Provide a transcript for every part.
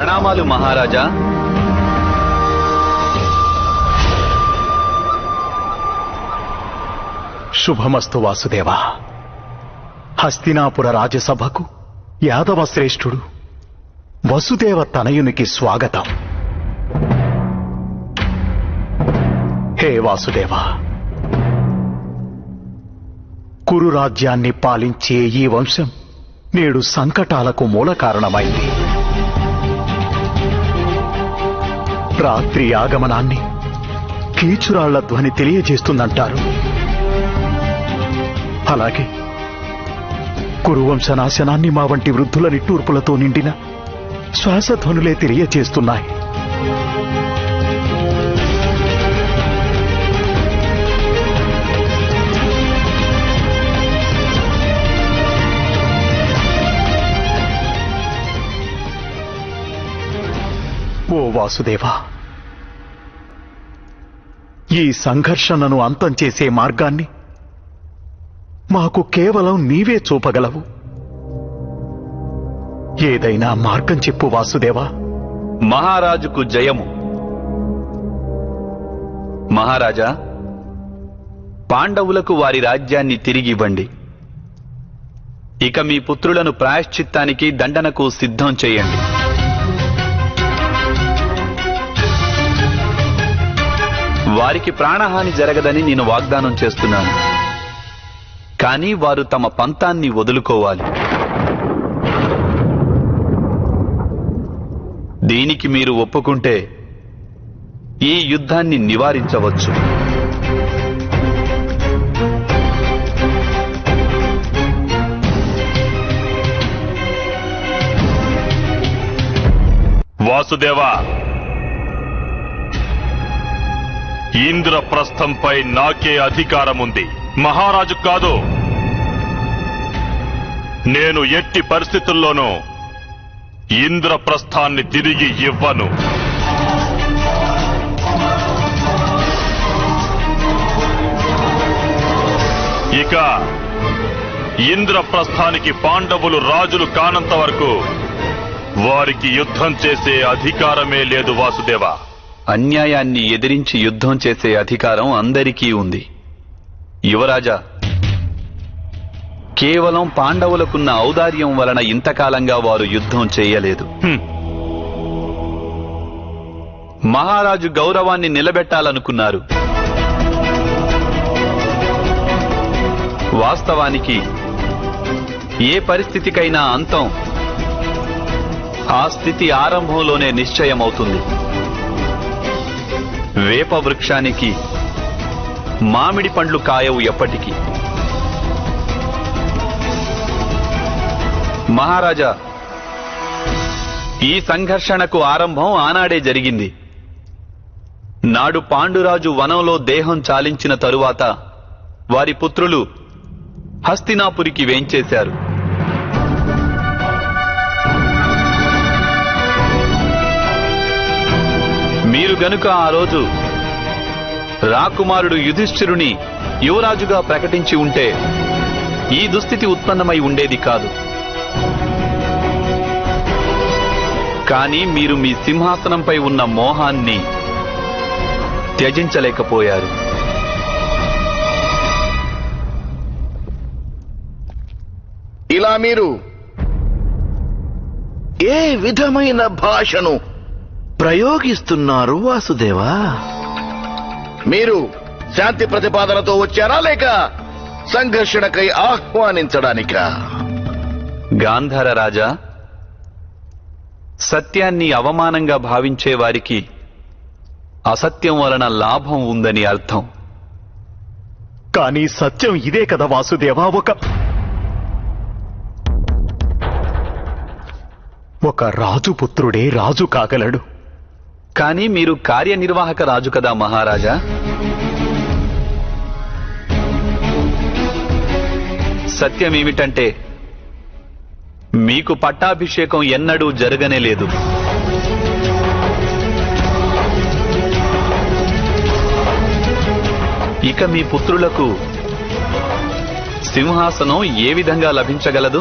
ప్రణామాలు మహారాజా. శుభమస్తు వాసుదేవ. హస్తినాపుర రాజసభకు యాదవ శ్రేష్ఠుడు వసుదేవ తనయునికి స్వాగతం. హే వాసుదేవ. కురు రాజ్యాన్ని పాలించే ఈ వంశం నేడు సంకటాలకు మూల కారణమైంది రాత్రి ఆగమనాన్ని కీచురాళ్ళ ధ్వని తెలియజేస్తుందంటారు. అలాగే కురువంశ నాశనాన్ని మా వంటి వృద్ధుల నిట్టూర్పులతో నిండిన శ్వాసధ్వనులే తెలియజేస్తున్నాయి. ఓ వాసుదేవా ఈ సంఘర్షణను అంతం చేసే మార్గాన్ని మాకు కేవలం నీవే చూపగలవు. ఏదైనా మార్గం చెప్పు వాసుదేవా. మహారాజుకు జయము. మహారాజా పాండవులకు వారి రాజ్యాన్ని తిరిగివ్వండి ఇక మీ పుత్రులను ప్రాయశ్చిత్తానికి దండనకు సిద్ధం చేయండి. వారికి ప్రాణహాని జరగదని నేను వాగ్దానం చేస్తున్నాను. కానీ వారు తమ పంతాన్ని వదులుకోవాలి. దీనికి మీరు ఒప్పుకుంటే ఈ యుద్ధాన్ని నివారించవచ్చు. వాసుదేవా ఇంద్రప్రస్థంపై నాకే అధికారముంది. మహారాజు కాదు. నేను ఎట్టి పరిస్థితుల్లోనూ ఇంద్రప్రస్థాన్ని తిరిగి ఇవ్వను. ఇక ఇంద్రప్రస్థానికి పాండవులు రాజులు కానంత వరకు వారికి యుద్ధం చేసే అధికారమే లేదు వాసుదేవా. అన్యాయాన్ని ఎదిరించి యుద్ధం చేసే అధికారం అందరికీ ఉంది. యువరాజా కేవలం పాండవులకున్న ఔదార్యం వలన ఇంతకాలంగా వారు యుద్ధం చేయలేదు. మహారాజు గౌరవాన్ని నిలబెట్టాలనుకున్నారు. వాస్తవానికి ఏ పరిస్థితికైనా అంతం ఆ స్థితి ఆరంభంలోనే నిశ్చయమవుతుంది. వేప వృక్షానికి మామిడి పండ్లు కాయవు ఎప్పటికీ. మహారాజా ఈ సంఘర్షణకు ఆరంభం ఆనాడే జరిగింది. నాడు పాండురాజు వనంలో దేహం చాలించిన తరువాత వారి పుత్రులు హస్తినాపురికి వేంచేశారు. మీరు గనుక ఆ రోజు రాకుమారుడు యుధిష్ఠిరుని యువరాజుగా ప్రకటించి ఉంటే ఈ దుస్థితి ఉత్పన్నమై ఉండేది కాదు. కానీ మీరు మీ సింహాసనంపై ఉన్న మోహాన్ని త్యజించలేకపోయారు. ఇలా మీరు ఏ విధమైన భాషను ప్రయోగిస్తున్నారు వాసుదేవా. మీరు శాంతి ప్రతిపాదనతో వచ్చారా లేక సంఘర్షణకై ఆహ్వానించడానికా? గాంధార రాజా సత్యాన్ని అవమానంగా భావించే వారికి అసత్యం వలన లాభం ఉందని అర్థం. కానీ సత్యం ఇదే కదా వాసుదేవా ఒక ఒక రాజు పుత్రుడే రాజు కాగలడు. కానీ మీరు కార్యనిర్వాహక రాజు కదా మహారాజా? సత్యమేమిటంటే మీకు పట్టాభిషేకం ఎన్నడూ జరగనే లేదు. ఇక మీ పుత్రులకు సింహాసనం ఏ విధంగా లభించగలదు?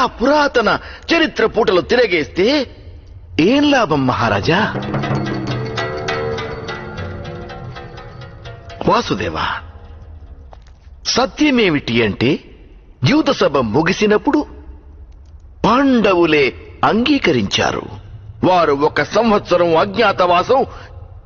ఇలా పురాతన చరిత్ర పూటలు తిరగేస్తే ఏం లాభం మహారాజా? వాసుదేవా సత్యమేమిటి అంటే యూత సభ ముగిసినప్పుడు పాండవులే అంగీకరించారు. వారు ఒక సంవత్సరం అజ్ఞాతవాసం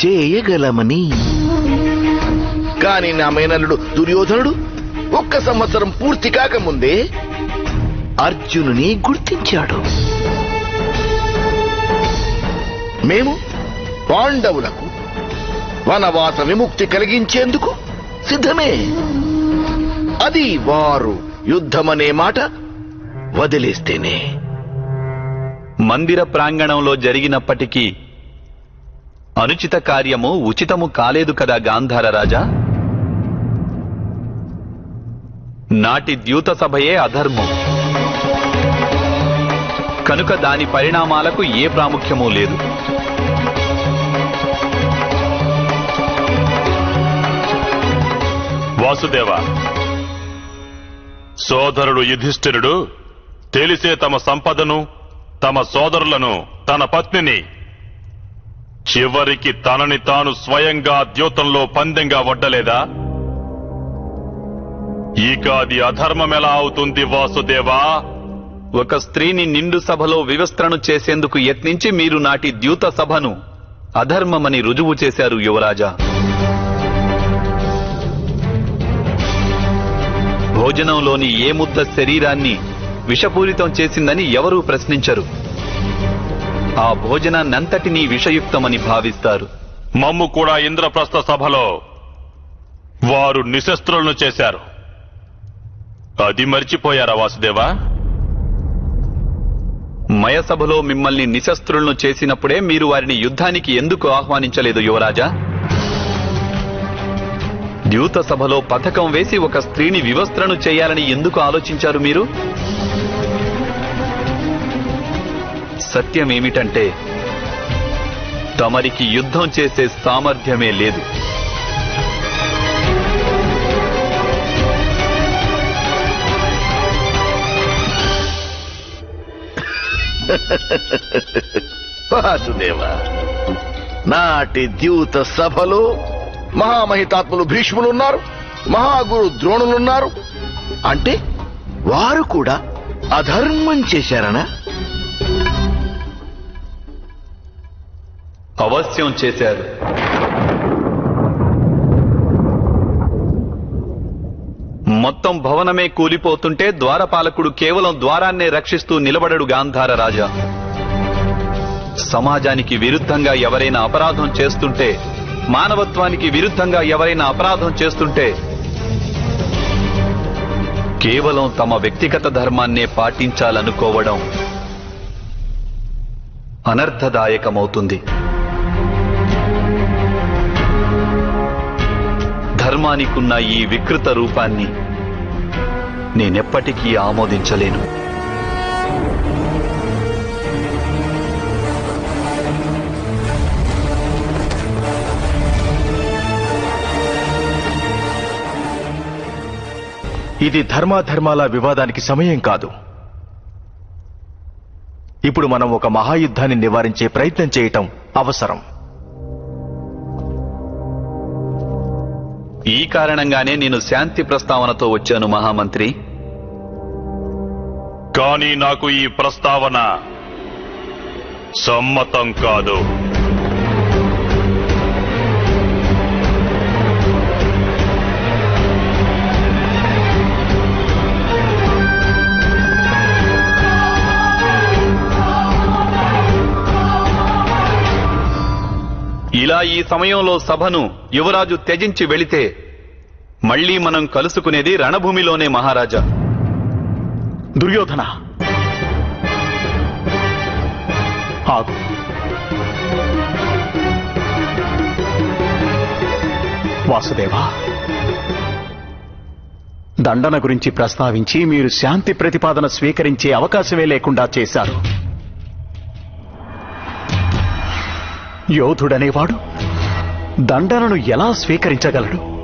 చేయగలమని. కాని నా మేనల్లుడు దుర్యోధనుడు ఒక్క సంవత్సరం పూర్తి కాకముందే అర్జునుని గుర్తించాడు. మేము పాండవులకు వనవాస విముక్తి కలిగించేందుకు సిద్ధమే. అది వారు యుద్ధమనే మాట వదిలేస్తేనే. మందిర ప్రాంగణంలో జరిగినప్పటికీ అనుచిత కార్యము ఉచితము కాలేదు కదా గాంధార రాజా? నాటి ద్యూత సభయే అధర్మం. కనుక దాని పరిణామాలకు ఏ ప్రాముఖ్యమూ లేదు. వాసుదేవ సోదరుడు యుధిష్ఠిరుడు తెలిసే తమ సంపదను తమ సోదరులను తన పత్నిని చివరికి తనని తాను స్వయంగా ద్యూతంలో పందెంగా వడ్డలేదా? ఇక అది అధర్మమెలా అవుతుంది వాసుదేవా? ఒక స్త్రీని నిండు సభలో వివస్త్రను చేసేందుకు యత్నించి మీరు నాటి ద్యూత సభను అధర్మమని రుజువు చేశారు యువరాజా. భోజనంలోని ఏ ముద్ద శరీరాన్ని విషపూరితం చేసిందని ఎవరూ ప్రశ్నించరు. ఆ భోజనాన్నంతటినీ విషయుక్తమని భావిస్తారు. మమ్ము కూడా ఇంద్రప్రస్థ సభలో వారు నిశస్త్రులను చేశారు. అది మర్చిపోయారా వాసుదేవా? మయసభలో మిమ్మల్ని నిశస్త్రులను చేసినప్పుడే మీరు వారిని యుద్ధానికి ఎందుకు ఆహ్వానించలేదు యువరాజా? ద్యూత సభలో పథకం వేసి ఒక స్త్రీని వివస్త్రను చేయాలని ఎందుకు ఆలోచించారు మీరు? సత్యమేమిటంటే తమరికి యుద్ధం చేసే సామర్థ్యమే లేదు. వాసుదేవ నాటి ద్యూత సభలో మహామహితాత్ములు భీష్ములున్నారు మహాగురు ద్రోణులున్నారు. అంటే వారు కూడా అధర్మం చేశారనా? అవశ్యం చేశారు. మొత్తం భవనమే కూలిపోతుంటే ద్వారపాలకుడు కేవలం ద్వారాన్నే రక్షిస్తూ నిలబడడు గాంధార రాజా. సమాజానికి విరుద్ధంగా ఎవరైనా అపరాధం చేస్తుంటే మానవత్వానికి విరుద్ధంగా ఎవరైనా అపరాధం చేస్తుంటే కేవలం తమ వ్యక్తిగత ధర్మాన్నే పాటించాలనుకోవడం అనర్థదాయకమవుతుంది. ధర్మానికున్న ఈ వికృత రూపాన్ని నేనెప్పటికీ ఆమోదించలేను. ఇది ధర్మాధర్మాల వివాదానికి సమయం కాదు. ఇప్పుడు మనం ఒక మహాయుద్ధాన్ని నివారించే ప్రయత్నం చేయటం అవసరం. ఈ కారణంగానే నేను శాంతి ప్రస్తావనతో వచ్చాను మహామంత్రి. కానీ నాకు ఈ ప్రస్తావన సమ్మతం కాదు. ఇలా ఈ సమయంలో సభను యువరాజు త్యజించి వెళితే మళ్ళీ మనం కలుసుకునేది రణభూమిలోనే మహారాజా. దుర్యోధన. ఆగు. వాసుదేవా దండన గురించి ప్రస్తావించి మీరు శాంతి ప్రతిపాదన స్వీకరించే అవకాశమే లేకుండా చేశారు. యోధుడనేవాడు దండనను ఎలా స్వీకరించగలడు?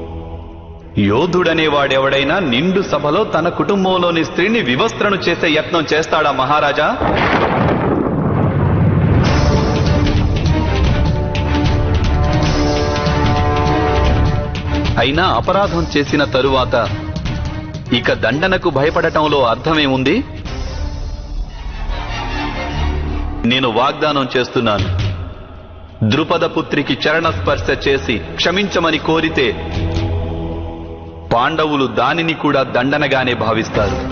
యోధుడనే వాడెవడైనా నిండు సభలో తన కుటుంబంలోని స్త్రీని వివస్త్రను చేసే యత్నం చేస్తాడా మహారాజా? అయినా అపరాధం చేసిన తరువాత ఇక దండనకు భయపడటంలో అర్థమేముంది? నేను వాగ్దానం చేస్తున్నాను. ద్రుపద పుత్రికి చరణ స్పర్శ చేసి క్షమించమని కోరితే పాండవులు దానిని కూడా దండనగానే భావిస్తారు.